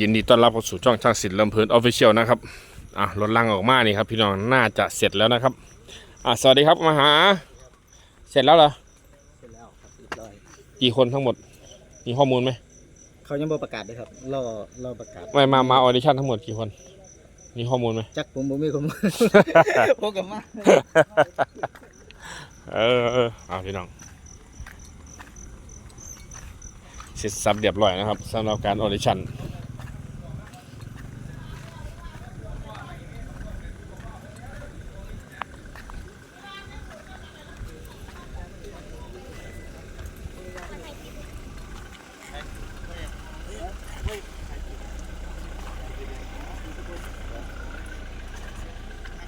ยินดีต้อนรับเข้าสู่ช่องช่างศิลป์ลำเพลินออฟฟิเชียลนะครับอะรถลังออกมานี่ครับ พี่น้องน่าจะเสร็จแล้วนะครับอะสวัสดีครับมาหา เสร็จแล้วเหรอเสร็จแล้วครับเรียบร้อยกี่คนทั้งหมด มีข้อมูลไหมเขายังบ่ประกาศเลยครับรอรอประกาศไม่มามาออดิชั่นทั้งหมดกี่คน มีข้อมูลไหม จักผมบ่มีข้อมูลพวกกันมาเออเออเอาพี่น้องเสร็จสับเรียบร้อยนะครับสำหรับการออดิชั่น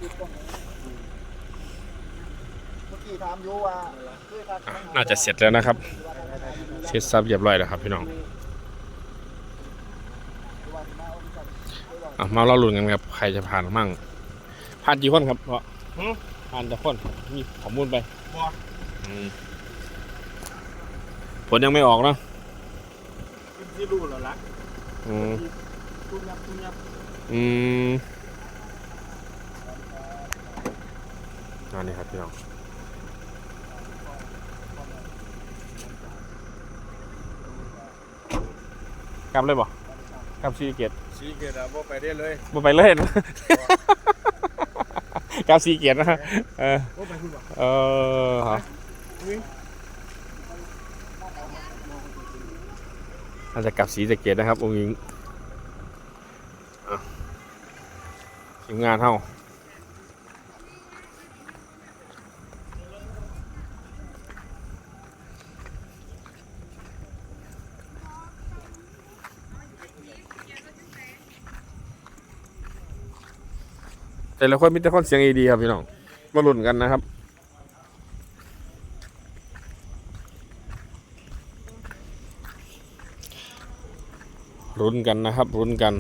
เมื่อกี้ถามอยู่ว่าน่าจะเสร็จแล้วนะครับ เสร็จสับเรียบร้อยแล้วครับพี่น้องอะมาเราลุ้นกันครับใครจะผ่านมั่งผ่านกี่คนครับเพราะผ่านแต่คนมีข้อมูลไปอืมผลยังไม่ออกเนอะที่รู้แล้วล่ะอืมตุ้ยับตุ้ยับอืม อันนี้ครับพี่น้องกลับเลยบ่กลับซีเกตสีเกตอะบ่ไปได้เลยบ่ไปเลยกลับซีเกตนะเออบ่ไปคุณบ่เออฮะอาจจะกลับสีสะเกตนะครับองค์หญิงอะทีมงานเท่า แต่ละคนมีแต่คนเสียงดีครับพี่น้องมาลุ้นกันนะครับรุ้นกันนะครับรุ้นกัน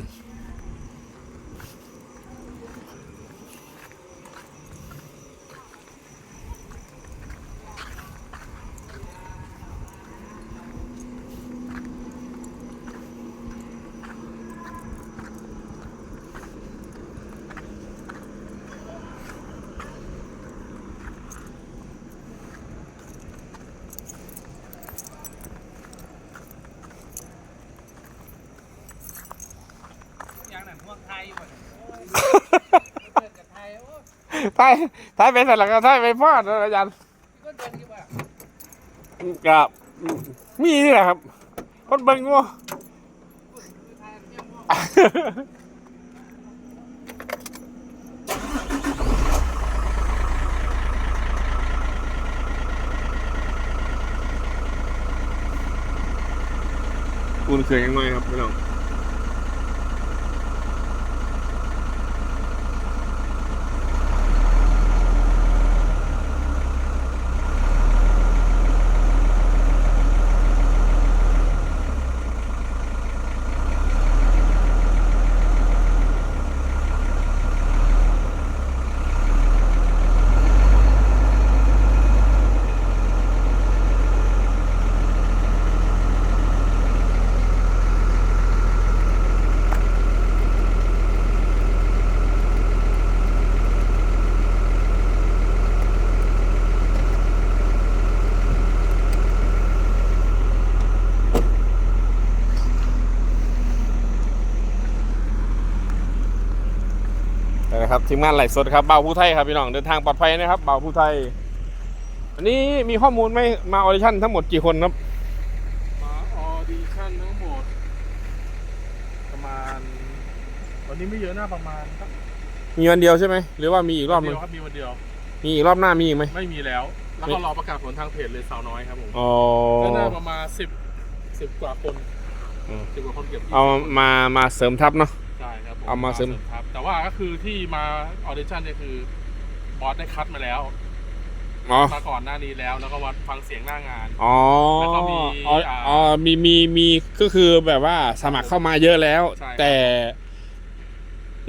ไทยบ่เนี่ยกับไทยโอ้ท้ายท้ายไปสลักกับท้ายไปพอดอาจารย์ก็เดินอยู่ว่กับมีนี่แหละครับคนเบิ่งงูไทยเที่ยวบ่อุ่นเครื่องยังไงครับพี่น้อง นะครับทีมงานไหลฟ์สดครับเบาผู้ไทยครับพี่น้องเดินทางปลอดภัยนะครับเบาผู้ไทยอันนี้มีข้อมูลไหมมาออดิชั่นทั้งหมดกี่คนครับ มาออดิชั่นทั้งหมด ประมาณ วันนี้ไม่เยอะนะประมาณสักมีวันเดียวใช่ไหมหรือว่ามีอีกรอบหนึเดีงยวครับมีวันเดียว มีอีกรอบหน้ามีอีกไหมไม่มีแล้ว แล้วก็รอประกาศผลทางเพจเลยสาวน้อยครับผมอ๋อก็น่าประมาณสิบสิบกว่าคนอืมสิบกว่าคนเกือบ20เอามามาเสริมทัพเนาะ ใช่ครับผเอามาเสริม ครับ แต่ว่าก็คือที่มาออดิชั่นเนี่ยคือบอสได้คัดมาแล้วอ๋อ มาก่อนหน้านี้แล้วแล้วก็วัดฟังเสียงหน้างาน อ๋อแล้วก็มีอ๋ออ่าอ๋อมีมีมีก็คือแบบว่าสมัครเข้ามาเยอะแล้ว ใช่ครับ แต่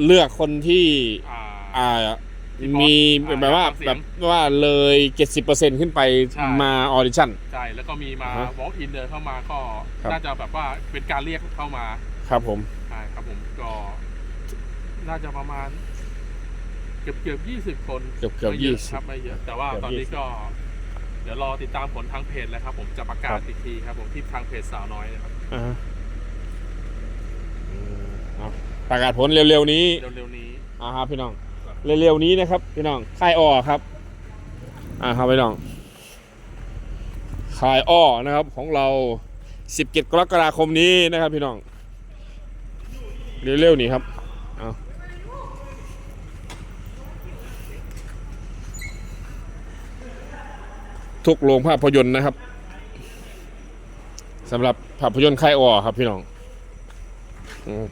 เลือกคนที่ อ่า อ่า ที่บอสมีอ่าแบบว่าฟังเสีแบยงบว่าเลย70%ขึ้นไปใช่ มาออดิชั่น ใช่แล้วก็มีมา อ่าฮะ walk in เดินเข้ามาก็ครับ น่าจะแบบว่าเป็นการเรียกเข้ามา ครับผมใช่ครับผมก็น่าจะประมาณ เกือบเกือบยี่สิบคนเกือบเกือบไม่ยี่เยอะสิบครับไม่เยอะแต่ว่าเกือบตอนนี้20ก็ เดี๋ยวรอติดตามผลทางเพจแล้วครับ ผมจะประกาครัศบอีกทีครับ ผมที่ทางเพจสาวน้อยนะครับอ่าฮะอืมเอาประกาศผลเร็วๆนี้เร็วๆนี้ อ่าครับพี่น้องเร็วๆนี้นะครับ พี่น้องค่ายอ้อครับ อ่าครับพี่น้องค่ายอ้อนะครับ ของเรา 17 กรกฎาคมนี้นะครับ พี่น้อง เร็วๆนี้ครับเอาทุกโรงภาพยนตร์นะครับสำหรับภาพยนตร์ค่ายอ้อครับพี่น้องอืม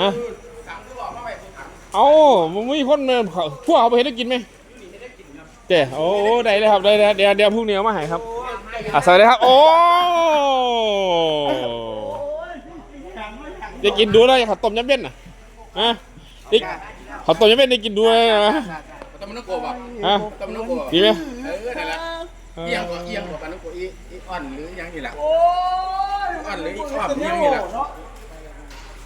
ฮะเอามันมีคนเดินเขาพวกเขาไปเห็นได้กินไหมเจ๊โอ้โอ้ได้เลยครับได้เลยเดี๋ยวเดี๋ยวพรุ่งนี้เอามาให้ครับอะสวัสดีครับ โอ้จะกินดูเลยข้าวต้มยำเบ็นน่ะฮะนี่ข้าวต้มยำเบ็นได้กินดูเลยนะตำมันกบอะฮะตำมันกบดีไหมเออนั่นแหละเอียงกว่าเอียงกว่าปานกบอีอีอ่อนหรือยังนี่แหละอ่อนหรืออีอ่อนเอียงนี่แหละ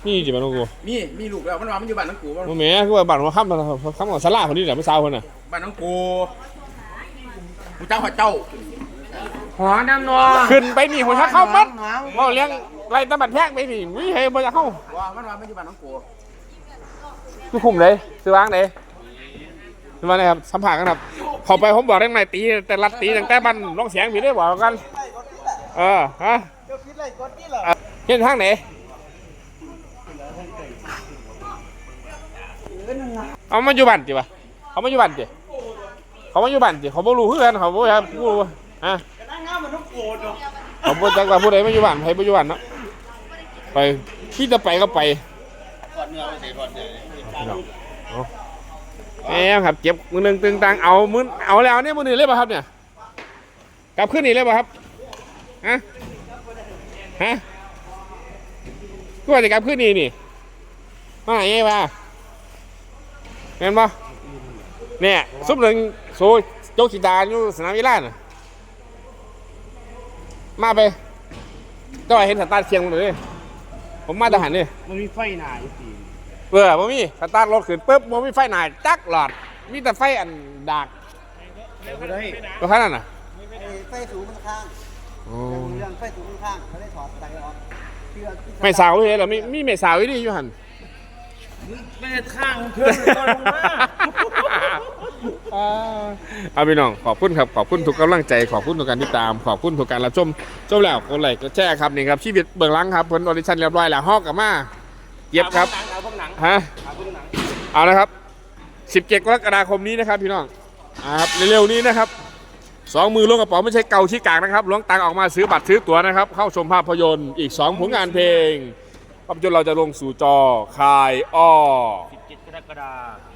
นี่จิมันโอ้โหมีมีลูกแล้วมันว่ามันอยู่บ้านน้องกูมันมันแหม่คือว่าบ้านว่าข้ามมาข้ามกับสลาคนนี้แหละไม่สาวคนน่ะบ้านน้องกูกูเจ้าข้าเจ้าหัวน้ำนวขึ้นไปนี่หัวชักเข้ามัดว่าเลี้ยงไรตะบัดแพกไปนี่วิเฮบ่จะเข้าว่ามันว่ามันอยู่บ้านน้องกูคือคุมเลยซื้อวางเลยซื้อวางเลยครับสัมผัสกันครับเขาไปผมบอกได้ไหนตีแต่รัดตีตั้งแต่บันร้องเสียงผีได้บอกกัน เออฮะเห็นทางไหน เอามาอยู่บ้านจิวะเขามาอยู่บ้านจิเขามาอยู่บ้านจิเขาบ่รู้เพื่อนเขาบ่ครับบ่รู้ฮะเขาบ่จักว่าผู้ใดมาอยู่บ้านใครมาอยู่บ้านเนาะไปที่จะไปก็ไปแหมครับเก็บมือหนึ่งตึงตังเอามือเอาแล้วเนี่ยมือหนึ่งเลยป่ะครับเนี่ยกลับขึ้นอีกเลยป่ะครับฮะฮะก็ว่าจะกลับขึ้นนี่นี่มาไงวะ เห็นป่ะเนี่ยซุปหนึ่งโซโจกขีดาอยู่สนามกีฬาน่ะมาไปก็เห็นสตาร์ทเชียงหมดเลยผมมาทหารนี่มันมีไฟหนาอยู่ตีเออบ่มีสตาร์ทรถขึ้นปุ๊บบ่มีไฟหน้าจักหลอด มีแต่ไฟอันดากไม่ได้ตัวขนาดนั้นน่ะไฟสูงมันข้างโอ้เรื่องไฟสูงมันข้างเขาได้ถอดสายออกเชื่อที่ไม่สาวเลยเหรอมีมีไม่สาวอยู่ดีอยู่หั่น ไม่ข้างเพื่อนตอนลงมาเอาพี่น้องขอบคุณครับขอบคุณทุกกำลังใจขอบคุณทุกการติดตามขอบคุณทุกการรับชมชมแล้วกดไลค์กดแชร์ครับนี่ครับชีวิตเบื้องหลังครับเพิ่นออดิชั่นเรียบร้อยแล้วฮอกกับมาเย็บครับฮะเอาละครับ 17กรกฎาคมนี้นะครับพี่น้องอ่าครับเร็วๆนี้นะครับสองมือลงกระเป๋าไม่ใช่เกาที่กากนะครับล้วงตังออกมาซื้อบัตรซื้อตั๋วนะครับ เข้าชมภาพยนตร์อีก 2 ผลงานเพลง ภาพยนตร์เราจะลงสู่จอคายอ้อ 17 กรกฎาคม